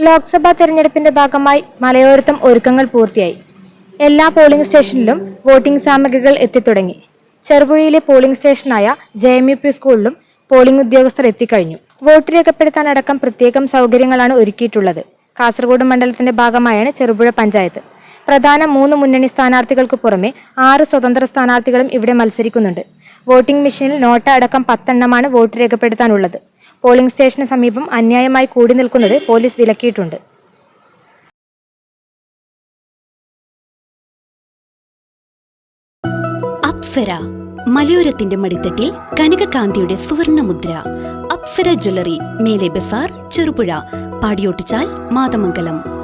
ലോക്സഭാ തെരഞ്ഞെടുപ്പിന്റെ ഭാഗമായി മലയോരത്തും ഒരുക്കങ്ങൾ പൂർത്തിയായി. എല്ലാ പോളിംഗ് സ്റ്റേഷനിലും വോട്ടിംഗ് സാമഗ്രികൾ എത്തിത്തുടങ്ങി. ചെറുപുഴയിലെ പോളിംഗ് സ്റ്റേഷനായ ജെ എം യു പി സ്കൂളിലും പോളിംഗ് ഉദ്യോഗസ്ഥർ എത്തിക്കഴിഞ്ഞു. വോട്ട് രേഖപ്പെടുത്താനടക്കം പ്രത്യേകം സൗകര്യങ്ങളാണ് ഒരുക്കിയിട്ടുള്ളത്. കാസർഗോഡ് മണ്ഡലത്തിന്റെ ഭാഗമായാണ് ചെറുപുഴ പഞ്ചായത്ത്. പ്രധാന മൂന്ന് മുന്നണി സ്ഥാനാർത്ഥികൾക്ക് പുറമെ ആറ് സ്വതന്ത്ര സ്ഥാനാർത്ഥികളും ഇവിടെ മത്സരിക്കുന്നുണ്ട്. വോട്ടിംഗ് മെഷീനിൽ നോട്ട അടക്കം പത്തെണ്ണമാണ് വോട്ട് രേഖപ്പെടുത്താനുള്ളത്. പോളിംഗ് സ്റ്റേഷന് സമീപം അന്യായമായി കൂടി നിൽക്കുന്നത് പോലീസ് വിലക്കിയിട്ടുണ്ട്. അപ്സര മലയോരത്തിന്റെ മടിത്തട്ടിൽ കനകകാന്തിയുടെ സുവർണമുദ്ര. അപ്സര ജ്വല്ലറി മേലെ ബസാർ ചെറുപുഴ പാടിയോട്ടിച്ചാൽ മാതമംഗലം.